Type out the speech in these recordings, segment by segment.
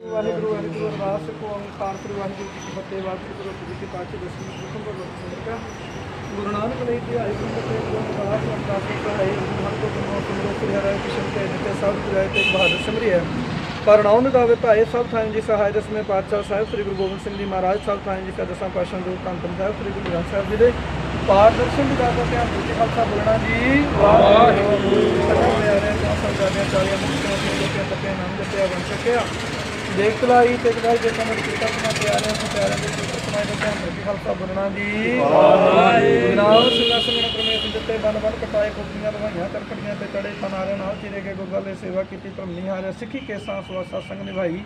ਵਾਹਿਗੁਰੂ ਵਾਹਿਗੁਰੂ, ਅਰਦਾਸ ਕੋ ਓੰਕਾਰ ਸ੍ਰੀ ਵਾਹਿਗੁਰੂ ਜੀ ਫਤਿਹ, ਵਾਹਿਗੁਰੂ ਗੁਰੂ ਜੀ ਕੀ ਪਾਛੇ ਦਸਵੀਂ ਹੁਕਮ ਬਰੋ ਸੰਦਕਾ ਗੁਰੂ ਨਾਨਕ ਲਈ ਤੇ ਆਈ ਗੁਰੂ ਤੇ ਗੁਰੂ ਅਰਦਾਸ ਅਰਦਾਸ ਕਰਾਈ ਮਨ ਕੋ ਗੁਰੂ ਸਿਮਰੋ ਸ੍ਰੀ ਹਰਿ ਕ੍ਰਿਸ਼ਨ ਕੇ ਨਿਤੇ ਸਭ ਜੁਗਾਏ ਤੇ ਬਹਾਦਰ ਸਿਮਰਿਆ ਪਰਣਾਉਨ ਗਾਵੇ ਭਾਏ ਸਭ ਥਾਂ ਜੀ ਸਹਾਇ ਦਸਵੇਂ ਪਾਤਸ਼ਾਹ ਸਾਹਿਬ ਸ੍ਰੀ ਗੁਰੂ ਗੋਬਿੰਦ ਸਿੰਘ ਜੀ ਮਹਾਰਾਜ ਸਭ ਥਾਂ ਜੀ ਕਾ ਦਸਾਂ ਪਾਸ਼ਾ ਜੋ ਧੰਨ ਸਾਹਿਬ ਸ੍ਰੀ ਗੁਰੂ ਗ੍ਰੰਥ ਸਾਹਿਬ ਜੀ ਦੇ ਪਾਠ ਦਰਸ਼ਨ ਦੀ ਦਾਤਾ ਧਿਆਨ ਵਿੱਚ ਖਾਲਸਾ ਬੋਲਣਾ ਜੀ, ਵਾਹਿਗੁਰੂ ਸਤਿ ਪਿਆਰੇ ਤੋਂ ਸੰਗਾਦਿਆਂ ਚਾਲੀਆਂ ਮੁਕਤੀਆਂ ਤੋਂ ਜਪਿਆ ਤਪਿਆ ਨਾਮ ਜਪਿਆ ਬਣ ਸਕਿਆ ਦੇਖ ਤਲਾਈ ਤੇ ਗਾਈ ਦੇ ਕਮਰ ਕੀਤਾ ਤਨਾ ਪਿਆਰਿਆਂ ਤੋਂ ਪਿਆਰਿਆਂ ਦੇ ਪੁੱਤਰ ਸਮਾਜ ਦਾ ਧਿਆਨ ਰੱਖੀ ਖਾਲਸਾ ਬੋਲਣਾ ਜੀ। ਵਾਹਿਗੁਰੂ। ਨਾਮ ਸਿੰਘਾਸਨ ਮੇਂ ਪਰਮੇਸ਼ਰ ਦਿੱਤੇ ਬਨ ਬਨ ਕਟਾਏ ਕੋਪੀਆਂ ਲਵਾਈਆਂ ਤਰਕੜੀਆਂ ਤੇ ਚੜੇ ਫਨਾਰੇ ਨਾਲ ਚਿਰੇ ਕੇ ਗੁਰਗਾਲੇ ਸੇਵਾ ਕੀਤੀ ਧਰਮ ਨਿਹਾਰੇ ਸਿੱਖੀ ਕੇ ਸਾਂ ਸਵਾ ਸੰਗ ਨਿਭਾਈ।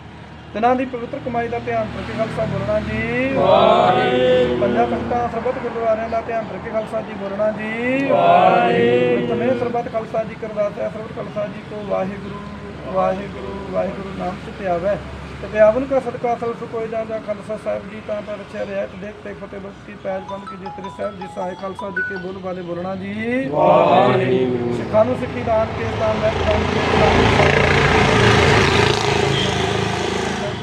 ਤਿਨਾਂ ਦੀ ਪਵਿੱਤਰ ਕਮਾਈ ਦਾ ਧਿਆਨ ਰੱਖੀ ਖਾਲਸਾ ਬੋਲਣਾ ਜੀ। ਵਾਹਿਗੁਰੂ। ਪੰਜਾਂ ਤਖਤਾਂ ਸਰਬੱਤ ਗੁਰਦੁਆਰਿਆਂ ਦਾ ਧਿਆਨ ਰੱਖੀ ਖਾਲਸਾ ਜੀ ਬੋਲਣਾ ਜੀ। ਵਾਹਿਗੁਰੂ। ਤਮੇ ਸਰਬੱਤ ਖਾਲਸਾ ਜੀ ਕਰਦਾਤਾ ਸਰਬੱਤ ਖਾਲਸਾ ਜੀ ਕੋ ਵਾਹਿਗੁਰੂ ਵਾਹਿਗੁਰੂ ਵਾਹਿਗੁਰੂ ਨਾਮ ਤੇ ਆਵੇ। ਤੇ ਪਿਆਵਨ ਕਾ ਸਦਕਾ ਸਲ ਸੁ ਕੋਈ ਜਾਂਦਾ ਖਾਲਸਾ ਸਾਹਿਬ ਜੀ ਤਾਂ ਪਰ ਰਛਿਆ ਰਿਹਾ ਤੇ ਦੇਖ ਤੇ ਫਤਿਹ ਬਖਸ਼ੀ ਪੈਜ ਬੰਦ ਕੀ ਜਿਤਨੇ ਸਾਹਿਬ ਜੀ ਸਹਾਇ ਖਾਲਸਾ ਜੀ ਕੇ ਬੋਲ ਵਾਲੇ ਬੋਲਣਾ ਜੀ। ਵਾਹਿਗੁਰੂ। ਸਿੱਖਾਂ ਨੂੰ ਸਿੱਖੀ ਦਾਨ ਕੇ ਦਾਨ ਲੈ ਦਾਨ ਕੇ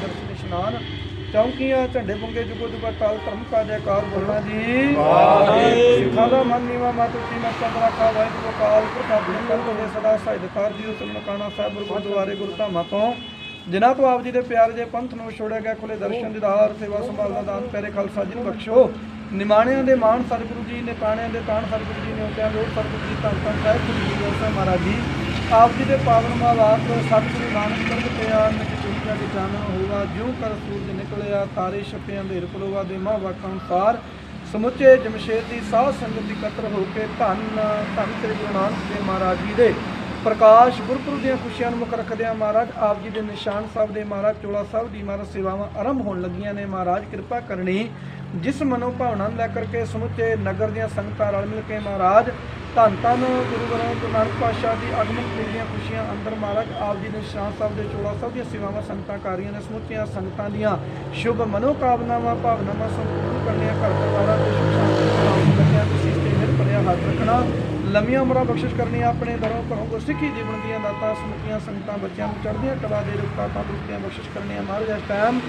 ਦਰਸ਼ਨ ਇਸ਼ਨਾਨ ਚੌਂਕੀਆਂ ਝੰਡੇ ਬੰਗੇ ਜੁਗੋ ਜੁਗਾ ਟਾਲ ਧਰਮ ਕਾ ਜੈਕਾਰ ਬੋਲਣਾ ਜੀ। ਵਾਹਿਗੁਰੂ। ਸਿੱਖਾਂ ਦਾ ਮਨ ਨੀਵਾ ਮਤ ਉੱਚੀ ਮਤ ਚੰਦਰਾ ਕਾ ਵਾਹਿਗੁਰੂ ਕਾਲ ਪ੍ਰਤਾਪ ਜੀ ਕਰ ਦੇ ਸਦਾ ਸਹਾਇਕਾਰ ਜੀ ਉਸ ਮਕਾਨਾ ਸਾਹਿਬ ਗੁਰਦੁਆਰੇ ਗੁਰੂ ਧਾਮਾਂ ਤੋਂ ਜਿਨ੍ਹਾਂ ਤੋਂ ਆਪ ਜੀ ਦੇ ਪਿਆਰ ਦੇ ਪੰਥ ਨੂੰ ਛੋੜਿਆ ਗਿਆ ਖੁੱਲੇ ਦਰਸ਼ਨ, ਦੀਦਾਰ, ਸੇਵਾ ਸੰਭਾਲ ਦਾ ਦਾਨ, ਪਿਆਰੇ ਖਾਲਸਾ ਜੀ ਨੂੰ ਬਖਸ਼ੋ। ਨਿਮਾਣਿਆਂ ਦੇ ਮਾਣ ਸਤਿਗੁਰੂ ਜੀ ਨੇ ਪਾਣਿਆਂ ਦੇ ਤਾਣ ਸਤਿਗੁਰੂ ਜੀ ਨੇ ਉਤਿਆਂ ਲੋੜ ਸਤਿਗੁਰੂ ਜੀ, ਧੰਨ ਧੰਨ ਸਾਹਿਬ ਗੁਰੂ ਜੀ ਗੋਬਿੰਦ ਸਿੰਘ ਮਹਾਰਾਜ ਜੀ। ਆਪ ਜੀ ਦੇ ਪਾਵਨ ਮਾਵਾਤ ਸਤਿਗੁਰੂ ਨਾਨਕ ਕਰਮ ਤੇ ਆ ਨਿਕ ਚੁੰਕਿਆ ਦੇ ਚਾਨਣ ਹੋਵਾ ਜਿਉ ਕਰ ਸੂਰਜ ਨਿਕਲਿਆ, ਤਾਰੇ ਛਪੇ ਦੇ ਪਲੋਵਾ ਦੇ ਮਾਂ ਵਾਕਾਂ ਅਨੁਸਾਰ ਸਮੁੱਚੇ ਜਮਸ਼ੇਦ ਦੀ ਸਾਧ ਸੰਗਤ ਇਕੱਤਰ ਹੋ ਕੇ ਧੰਨ ਧੰਨ ਸ੍ਰੀ ਗੁਰੂ ਨਾਨਕ ਦੇਵ ਮਹਾਰਾਜ ਜੀ ਦੇ ਪ੍ਰਕਾਸ਼ ਗੁਰਪੁਰਬ ਦੀਆਂ ਖੁਸ਼ੀਆਂ ਨੂੰ ਮੁੱਖ ਰੱਖਦਿਆਂ ਮਹਾਰਾਜ ਆਪ ਜੀ ਦੇ ਨਿਸ਼ਾਨ ਸਾਹਿਬ ਦੇ ਮਹਾਰਾਜ ਚੋਲਾ ਸਾਹਿਬ ਦੀ ਮਹਾਰਾਜ ਸੇਵਾਵਾਂ ਆਰੰਭ ਹੋਣ ਲੱਗੀਆਂ ਨੇ। ਮਹਾਰਾਜ, ਕਿਰਪਾ ਕਰਨੀ। ਜਿਸ ਮਨੋ ਭਾਵਨਾ ਨੂੰ ਲੈ ਕਰਕੇ ਸਮੁੱਚੇ ਨਗਰ ਦੀਆਂ ਸੰਗਤਾਂ ਰਲ ਮਿਲ ਕੇ ਮਹਾਰਾਜ ਧੰਨ ਧੰਨ ਗੁਰੂ ਗ੍ਰੰਥ ਨਾਨਕ ਪਾਤਸ਼ਾਹ ਦੀ ਆਗਮਨ ਪੁਰਬ ਦੀਆਂ ਖੁਸ਼ੀਆਂ ਅੰਦਰ ਮਹਾਰਾਜ ਆਪ ਜੀ ਦੇ ਨਿਸ਼ਾਨ ਸਾਹਿਬ ਦੇ ਚੋਲਾ ਸਾਹਿਬ ਦੀਆਂ ਸੇਵਾਵਾਂ ਸੰਗਤਾਂ ਕਰ ਰਹੀਆਂ ਨੇ। ਸਮੁੱਚੀਆਂ ਸੰਗਤਾਂ ਦੀਆਂ ਸ਼ੁਭ ਮਨੋਕਾਮਨਾਵਾਂ, ਭਾਵਨਾਵਾਂ ਸੰਪੂਰਨ ਕਰਨੀਆਂ ਘਰ ਪਰਿਵਾਰਾਂ ਦੇ ਸੁਖ ਸ਼ਾਂਤੀ ਸਲਾਮ ਬੱਚਿਆਂ ਦੀ ਸਿਹਤ ਤੇ ਮਿਹਰ ਹੱਥ ਰੱਖਣਾ। ਲੰਮੀਆਂ ਉਮਰਾਂ ਬਖਸ਼ਿਸ਼ ਕਰਨੀ ਆਪਣੇ ਦਰੋਂ ਘਰੋਂ ਸਿੱਖੀ ਜੀਵਨ ਦੀਆਂ ਦਾਤਾਂ, ਸਮੁੱਚੀਆਂ ਸੰਗਤਾਂ, ਬੱਚਿਆਂ ਨੂੰ ਚੜ੍ਹਦੀਆਂ ਕਲਾ ਦੇ ਰੂਪਾਂ ਤੰਦਰੁਸਤੀਆਂ ਬਖਸ਼ਿਸ਼ ਕਰਨੀਆਂ ਮਹਾਰਾਜ, ਇਸ ਟਾਈਮ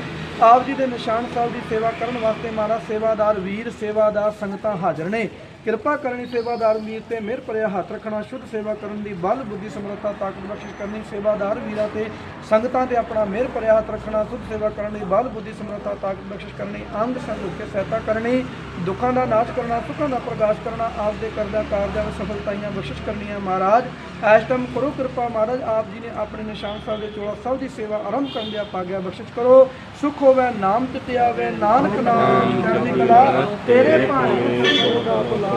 ਆਪ ਜੀ ਦੇ ਨਿਸ਼ਾਨ ਸਾਹਿਬ ਦੀ ਸੇਵਾ ਕਰਨ ਵਾਸਤੇ ਮਹਾਰਾਜ, ਸੇਵਾਦਾਰ ਵੀਰ, ਸੇਵਾਦਾਰ ਸੰਗਤਾਂ ਹਾਜ਼ਰ ਨੇ। ਕਿਰਪਾ ਕਰਨੀ ਸੇਵਾਦਾਰ ਵੀਰ ਤੇ ਮਿਹਰ ਭਰਿਆ ਹੱਥ ਰੱਖਣਾ, ਸ਼ੁੱਧ ਸੇਵਾ ਕਰਨ ਦੀ ਬਲ, ਬੁੱਧੀ, ਸਮਰੱਥਾ, ਤਾਕਤ, ਬਖਸ਼ਿਸ਼ ਕਰਨੀ ਸੇਵਾਦਾਰ ਵੀਰਾਂ ਤੇ ਸੰਗਤਾਂ ਤੇ ਆਪਣਾ ਮਿਹਰ ਭਰਿਆ ਹੱਥ ਰੱਖਣਾ, ਸ਼ੁੱਧ ਸੇਵਾ ਕਰਨ ਦੀ ਬਲ, ਬੁੱਧੀ, ਸਮਰੱਥਾ, ਤਾਕਤ, ਬਖਸ਼ਿਸ਼ ਕਰਨੀ, ਅੰਗ ਸੰਗ ਹੋ ਸਹਾਇਤਾ ਕਰਨੀ, ਦੁੱਖਾਂ ਦਾ ਨਾਸ਼ ਕਰਨਾ, ਸੁੱਖਾਂ ਦਾ ਪ੍ਰਕਾਸ਼ ਕਰਨਾ ਆਪ ਦੇ ਕਰਦਾ ਕਾਰਜਾਂ ਵਿੱਚ ਸਫਲਤਾਈਆਂ ਬਖਸ਼ਿਸ਼ ਕਰਨੀਆਂ ਮਹਾਰਾਜ। ਇਸ ਟਾਈਮ ਕਰੋ ਕਿਰਪਾ ਮਹਾਰਾਜ, ਆਪ ਜੀ ਨੇ ਆਪਣੇ ਨਿਸ਼ਾਨ ਸਾਹਿਬ ਦੇ ਚੋਲਾ ਸਭ ਦੀ ਸੇਵਾ ਆਰੰਭ ਕਰਨ ਦਿਆ ਪਾਗਿਆ ਬਖਸ਼ਿਸ਼ ਕਰੋ। ਸੁਖ ਹੋਵੇ, ਨਾਮ ਤੇ ਆਵੇ ਨਾਨਕ ਨਾਮ ਚੜ੍ਹਦੀ ਕਲਾ, ਤੇਰੇ ਭਾਣੇ ਸੋਦਾ ਭੁਲਾ।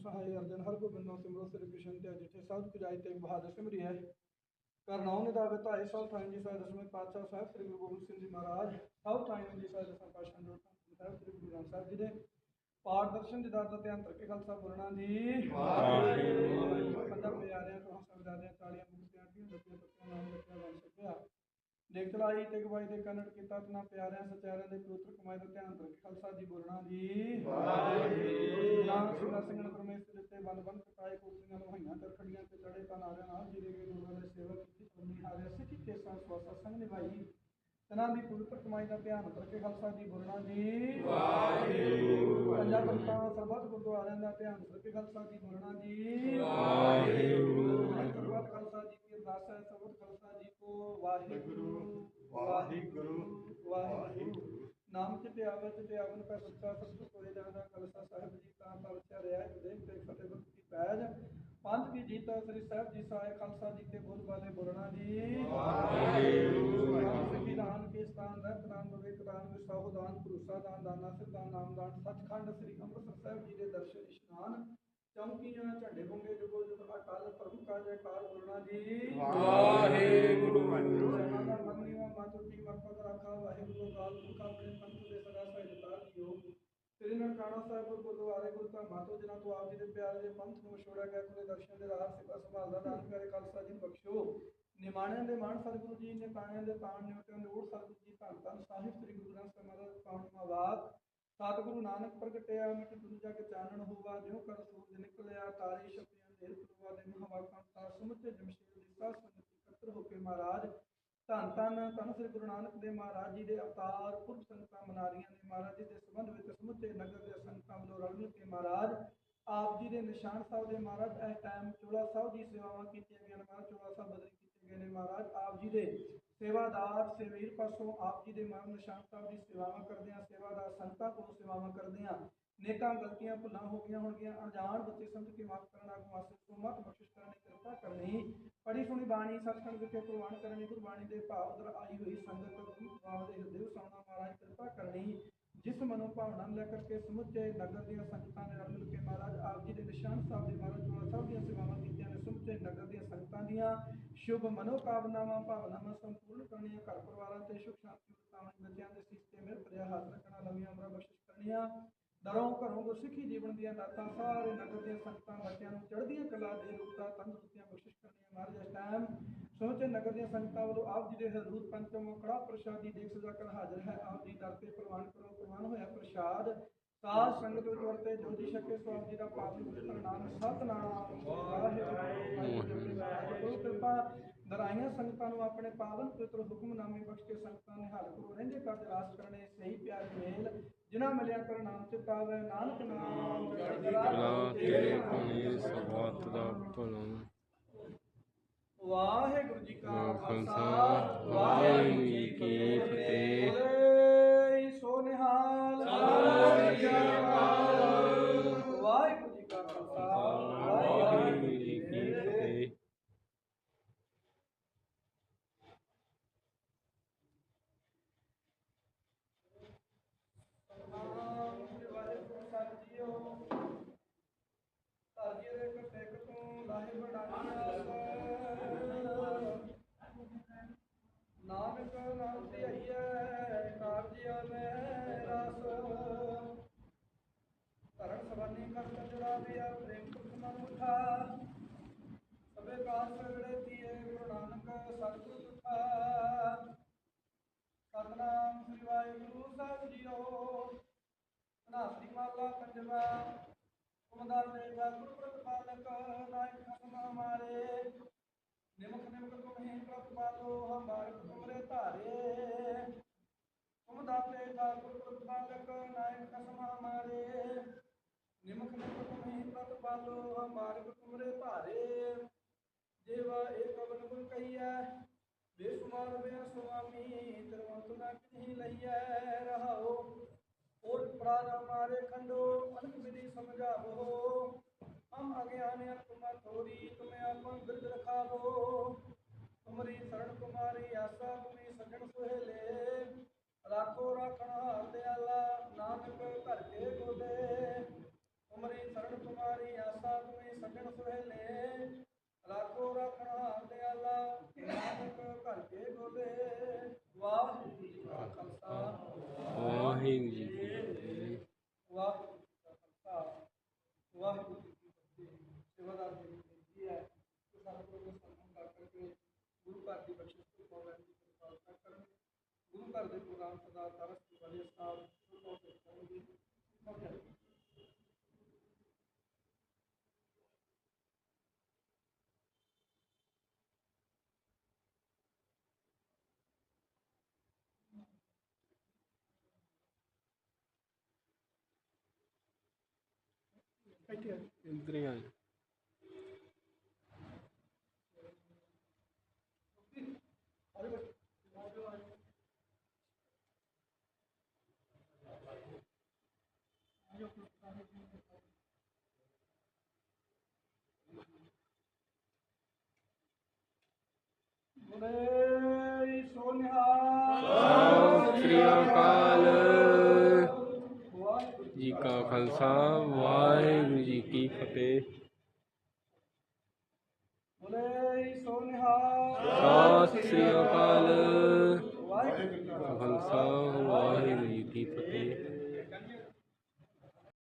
ਸਹਾਇ ਅਰਜਨ ਹਰ ਗੋਬਿੰਦੋ ਸਿਮਰੋ ਸ੍ਰੀ ਕ੍ਰਿਸ਼ਨ ਤੇ ਜਿੱਥੇ ਸਾਧ ਪੁਜਾਈ ਤੇ ਬਹਾਦਰ ਸਿਮਰੀ ਹੈ। ਕਰਨਾਉ ਨੇ ਦਾਵੇ ਧਾਏ ਸਭ ਥਾਈਂ ਜੀ ਸਾਹਿਬ ਦਸਵੇਂ ਪਾਤਸ਼ਾਹ ਸਾਹਿਬ ਸ੍ਰੀ ਗੁਰੂ ਗੋਬਿੰਦ ਸਿੰਘ ਜੀ ਮਹਾਰਾਜ ਸਭ ਥਾਈਂ ਜੀ ਸਾਹਿਬ ਦਸਵੇਂ ਪਾਤਸ਼ਾਹ ਜੋ ਸਾਹਿਬ ਸ੍ਰੀ ਗੁਰੂ ਗ੍ਰੰਥ ਸਾਹਿਬ ਜੀ ਦੇ ਪਾਠ ਦਰਸ਼ਨ ਦਿਦਾਰ ਦਾ ਧਿਆਨ ਕਰਕੇ ਖਾਲਸਾ ਬੋਲਣਾ ਜੀ। ਵਾਹਿਗੁਰੂ ਪੰਜਾਂ ਪਿਆਰਿਆਂ ਤੋਂ ਸੰਗਦਾਰਿਆਂ ਤਾਲੀਆਂ ਮੁਕਤਿਆਂ ਦੀ ਬੱਚੇ ਬੱਚਿਆਂ ਨਾਮ ਰੱਖਿਆ ਬਣ ਸਕਿਆ ਦੇਖ ਚਲਾਈ ਤੇ ਗਵਾਈ ਦੇ ਕੰਨੜ ਕੀਤਾ ਤਨਾ ਪਿਆਰਿਆਂ ਸਚਾਰਿਆਂ ਦੇ ਪਵਿੱਤਰ ਕਮਾਈ ਦਾ ਧਿਆਨ ਰੱਖ। ਖਾਲਸਾ ਜੀ ਬੋਲਣਾ ਜੀ। ਵਾਹਿਗੁਰੂ ਨਾਨਕ ਸਿੰਘ ਸਿੰਘ ਨੇ ਪਰਮੇਸ਼ਰ ਦਿੱਤੇ ਬਨ ਬਨ ਕਟਾਏ ਕੋਟੀਆਂ ਲੋਹਾਈਆਂ ਕਰ ਖੜੀਆਂ ਤੇ ਚੜੇ ਤਾਂ ਨਾਰਿਆਂ ਨਾਲ ਜਿਹੜੇ ਗਏ ਗੁਰੂਆਂ ਦੇ ਸੇਵਕ ਕੀਤੀ ਪਰਮੀ ਹਾਰੇ ਸਿੱਖੀ ਕੇ ਸਾਥ ਸਵਾਸਾ ਸੰਗ ਨਿਭਾਈ। ਤਨਾਂ ਦੀ ਪਵਿੱਤਰ ਕਮਾਈ ਦਾ ਧਿਆਨ ਰੱਖ ਕੇ ਖਾਲਸਾ ਜੀ ਬੋਲਣਾ ਜੀ। ਵਾਹਿਗੁਰੂ। ਪੰਜਾਂ ਪੰਥਾਂ ਸਰਬੱਤ ਗੁਰਦੁਆਰਿਆਂ ਦਾ ਧਿਆਨ ਰੱਖ ਕੇ ਖਾਲਸਾ ਜੀ ਬੋਲਣਾ ਜੀ। ਵਾਹਿਗੁਰੂ। ਸਰਬੱਤ ਖਾਲਸਾ ਜੀ ਕੀ ਅਰਦਾਸ ਹੈ ਸਰਬੱਤ ਖਾਲਸਾ ਜੀ ਕੋ ਵਾਹਿਗੁਰੂ। ਵਾਹਿਗੁਰੂ। ਵਾਹਿਗੁਰੂ। ਨਾਮ ਤੇ ਆਵਨ ਜਾਂਦਾ ਸਾਹਿਬ ਜੀ ਤਾਂ ਰਿਹਾ ਤੇ ਫਤਿਹ ਬਖਸ਼ ਪੈਜ। ਪੰਥ ਕੀ ਜੀਤਾ ਸ੍ਰੀ ਸਾਹਿਬ ਜੀ ਸਾਏ ਖਾਲਸਾ ਜੀ ਕੇ ਬੋਲ ਬਾਲੇ ਬੋਲਣਾ ਜੀ। ਸਿੱਖੀ ਦਾਨ ਕੇ ਸਥਾਨ ਰਹਿਤ ਦਾਨ ਵਿਵੇਕ ਦਾਨ ਭਰੋਸਾ ਦਾਨ ਦਾਨਾ ਸਿਰਦਾਨ ਨਾਮ ਦਾਨ ਸੱਚਖੰਡ ਸ੍ਰੀ ਅੰਮ੍ਰਿਤਸਰ ਸਾਹਿਬ ਜੀ ਦੇ ਦਰਸ਼ਨ ਇਸ਼ਨਾਨ ਚੌਂਕੀਆਂ ਝੰਡੇ ਬੰਗੇ ਜੁਗੋ ਜੁਗ ਅਕਾਲ ਧਰਮ ਕਾ ਜੈਕਾਰ ਬੋਲਣਾ ਜੀ ਵਾਹਿਗੁਰੂ। ਜਨਾਂ ਦਾ ਮੰਨੀਵਾ ਮਾਤੁ ਕੀ ਮਰਪਤ ਰਾਖਾ ਵਾਹਿਗੁਰੂ ਕਾਲ ਪੁਰਖ ਆਪਣੇ ਪੰਥ ਦੇ ਸਦਾ ਸਹਿਜਤਾ ਜੀਓ ਸ੍ਰੀ ਨਨਕਾਣਾ ਸਾਹਿਬ ਗੁਰਦੁਆਰੇ ਗੁਰੂ ਧਾਮਾਂ ਮਾਤੋ ਜਿਨ੍ਹਾਂ ਤੋਂ ਆਪ ਜੀ ਦੇ ਪਿਆਰੇ ਦੇ ਪੰਥ ਨੂੰ ਛੋੜਿਆ ਗਿਆ ਖੁੱਲੇ ਦਰਸ਼ਨ ਦੇ ਰਾਹ ਸੇਵਾ ਸੰਭਾਲ ਦਾ ਦਾਨ ਕਰੇ ਖਾਲਸਾ ਜੀ ਬਖਸ਼ੋ। ਨਿਮਾਣਿਆਂ ਦੇ ਮਾਣ ਸਤਿਗੁਰੂ ਜੀ ਨੇ ਤਾਣਿਆਂ ਦੇ ਤਾਣ ਨਿਵਟਿਆਂ ਦੇ ਓਟ ਸਤਿਗੁਰੂ ਜੀ, ਧੰਨ ਧੰਨ ਸਾਹਿਬ ਸ੍ਰੀ ਗੁਰੂ ਗ੍ਰੰਥ ਸਾਹਿਬ ਮਹਾਰਾਜ ਪਾਉਣ ਮਾਵਾਤ ਸਤਿਗੁਰੂ ਨਾਨਕ ਪ੍ਰਗਟਿਆ ਮਿਟ ਦੁਨੀਆ ਕੇ ਚਾਨਣ ਹੋਵਾ, ਜਿਉ ਕਰ ਸੂਰਜ ਨਿਕਲਿਆ, ਤਾਰੀ ਛਪਿਆਂ ਦੇ ਪ੍ਰਵਾ ਦੇ ਮਹਾਵਾਕਾਂ ਦਾ ਸਮੁੱਚੇ ਜਮਸ਼ੇਦ ਦੀ ਸਾਧ ਇਕੱਤਰ ਹੋ ਕੇ ਮਹਾਰਾਜ। ਧੰਨ ਧੰਨ ਧੰਨ ਸ੍ਰੀ ਗੁਰੂ ਨਾਨਕ ਦੇਵ ਮਹਾਰਾਜ ਜੀ ਦੇ ਅਵਤਾਰ ਪੁਰਖ ਸੰਗਤਾਂ ਮਨਾ ਰਹੀਆਂ ਮਹਾਰਾਜ ਜੀ ਦੇ ਸੰਬੰਧ ਵਿੱਚ ਸਮੁੱਚੇ ਨਗਰ ਦੇ ਸੰਗਤਾਂ ਵੱਲੋਂ ਰਲ ਮਿਲ ਕੇ ਮਹਾਰਾਜ, ਆਪ ਜੀ ਦੇ ਨਿਸ਼ਾਨ ਸਾਹਿਬ ਦੇ ਮਹਾਰਾਜ, ਇਸ ਟਾਈਮ ਚੋਲਾ ਸਾਹਿਬ ਦੀ ਸੇਵਾਵਾਂ ਕੀਤੀਆਂ ਗਈਆਂ ਮਹਾਰਾਜ, ਚੋਲਾ ਸਾਹਿਬ ਬਦਲੀ ਗਏ ਨੇ ਮਹਾਰਾਜ ਆਪ ਜੀ ਦੇ ਸੇਵਾਦਾਰ ਸੇਵੀਰ ਪਾਸੋਂ ਆਪ ਜੀ ਦੇ ਮਨ ਨਿਸ਼ਾਨ ਸਾਹਿਬ ਦੀ ਸੇਵਾਵਾਂ ਕਰਦੇ ਆ ਸੇਵਾਦਾਰ ਸੰਗਤਾਂ ਕੋਲੋਂ ਸੇਵਾਵਾਂ ਕਰਦੇ ਆ ਨੇਕਾਂ ਗਲਤੀਆਂ ਭੁੱਲਾਂ ਹੋ ਗਈਆਂ ਹੋਣਗੀਆਂ ਅਣਜਾਣ ਬੱਚੇ ਸਮਝ ਕੇ ਮਾਫ ਕਰਨਾ ਗੁਆਸੇ ਤੋਂ ਮਤ ਬਖਸ਼ਿਸ਼ ਕਰਨੀ ਕਿਰਪਾ ਕਰਨੀ ਪੜੀ ਸੁਣੀ ਬਾਣੀ ਸਤਸੰਗ ਵਿਖੇ ਪ੍ਰਵਾਨ ਕਰਨੀ ਗੁਰਬਾਣੀ ਦੇ ਭਾਵ ਦਰ ਆਈ ਹੋਈ ਸੰਗਤ ਗੁਰੂ ਭਾਵ ਦੇ ਹਿਰਦੇ ਵਸਾਉਣਾ ਮਹਾਰਾਜ ਕਿਰਪਾ ਕਰਨੀ ਜਿਸ ਮਨੋ ਭਾਵਨਾ ਨੂੰ ਲੈ ਕਰਕੇ ਸਮੁੱਚੇ ਨਗਰ ਦੀਆਂ ਸੰਗਤਾਂ ਨੇ ਰਲ ਮਿਲ ਕੇ ਮਹਾਰਾਜ ਆਪ ਜੀ ਦੇ ਨਿਸ਼ਾਨ ਸਾਹਿਬ ਦੇ ਮਹਾਰਾਜ ਚੋਲਾ ਸਾਹਿਬ ਦੀਆਂ ਸੇਵਾਵਾਂ ਕੀਤੀਆਂ ਨੇ ਸਮੁੱਚੇ ਨਗਰ ਦੀਆਂ ਸੰਗਤਾਂ ਦੀਆਂ ਸ਼ੁਭ ਮਨੋਕਾਮਨਾਵਾਂ, ਭਾਵਨਾਵਾਂ ਸੰਪੂਰਨ ਕਰਨੀਆਂ, ਘਰ ਪਰਿਵਾਰਾਂ ਤੇ ਸੁਖ ਸ਼ਾਂਤੀ ਉਤਾਵਣ ਬੱਚਿਆਂ ਦੇ ਸਿੱਖ ਤੇ ਮਿਹਰ ਭਰਿਆ ਹੱਥ ਰੱਖਣਾ ਲੰਮੀਆਂ ਉਮਰਾਂ ਬਖਸ਼ਿਸ਼ ਕਰਨੀਆਂ ਦਰੋਂ ਘਰੋਂ ਗੁਰਸਿੱਖੀ ਜੀਵਨ ਦੀਆਂ ਦਾਤਾਂ, ਸਾਰੇ ਨਗਰ ਦੀਆਂ ਸੰਗਤਾਂ, ਬੱਚਿਆਂ ਨੂੰ ਚੜ੍ਹਦੀਆਂ ਕਲਾ ਦੇ ਰੂਪਤਾ ਤੰਦਰੁਸਤੀਆਂ ਬਖਸ਼ਿਸ਼ ਕਰਨੀਆਂ, ਮਹਾਰਾਜ ਇਸ ਟਾਈਮ ਸਮੁੱਚੇ ਨਗਰ ਦੀਆਂ ਸੰਗਤਾਂ ਵੱਲੋਂ ਆਪ ਜੀ ਦੇ ਹਜ਼ੂਰ ਪੰਚਮ ਕੜਾ ਪ੍ਰਸ਼ਾਦੀ ਦੇਖ ਸਜਾ ਕਰ ਹਾਜ਼ਰ ਹੈ, ਆਪ ਜੀ ਦਰ ਤੇ ਪ੍ਰਵਾਨ ਕਰੋ, ਪ੍ਰਵਾਨ ਹੋਇਆ ਪ੍ਰਸ਼ਾਦ, ਸਾਧ ਸੰਗਤ ਵਿੱਚ ਵਰਤੇ ਜੋਤੀ ਛਕੇ ਸੋ ਦਾ ਪਾਵਨ ਨਾਮ ਸਤਨਾਮ ਵਾਹਿਗੁਰੂ। ਦਰਾਈਆਂ ਸੰਗਤਾਂ ਨੂੰ ਆਪਣੇ ਪਾਵਨ ਪਵਿੱਤਰ ਹੁਕਮਨਾਮੇ ਬਖਸ਼ ਕੇ ਸੰਗਤਾਂ ਨੇ ਹਾਲ ਕਰੋ ਰਹਿੰਦੇ ਕਾਜ ਰਾਸ ਕਰਨੇ ਸਹੀ ਪਿਆਰ ਮੇਲ ਜਿਨ੍ਹਾਂ ਮਿਲਿਆ ਕਰ ਨਾਮ ਚਿਤਾਵੇ ਨਾਨਕ ਨਾਮ। ਚੜ੍ਹਦੀ ਕਲਾ ਤੇਰੇ ਕੋਲੇ ਸਵਾਤ ਦਾ ਭਲਾ ਵਾਹਿਗੁਰੂ ਜੀ ਕਾ ਖਾਲਸਾ, ਵਾਹਿਗੁਰੂ ਜੀ ਕੀ ਫਤਿਹ। ਸੋ ਨਿਹਾਲ नरेव गुरुप्रतिपालक नायक हमारे। निमुख निमुख तुम ही प्रतिपालो हमारे तुमरे तारे। तुम दाते गुरु प्रतिपालक नायक हमारे। निमुख निमुख तुम ही प्रतिपालो हमारे तुमरे तारे। देवा एक अवन गुण कहिया, बेसुमार में स्वामी तिरवंतना की लैया रहो और प्राण हमारे खंडो अनक विधि समझावो हम अज्ञान तुम थोरी तुम्हें अपन बिरद रखावो तुम्हारी शरण तुम्हारी आशा तुम्हें सजन सुहेले राखो राखण हार दयाला नानक घर के गोदे तुम्हारी शरण तुम्हारी आशा तुम्हें ਇੱਥੇ ਆ ਜੀ। ਇੰਦਰ ਹੀ ਆ ਜੀ। ਅਰੇ ਬੱਚੇ, ਆ ਜਾਓ, ਆ ਜਾਓ। ਬੋਲੇ ਸੋ ਨਿਹਾਲ ਸਤਿ ਸ੍ਰੀ ਅਕਾਲ ਜੀ ਕਾ ਖਾਲਸਾ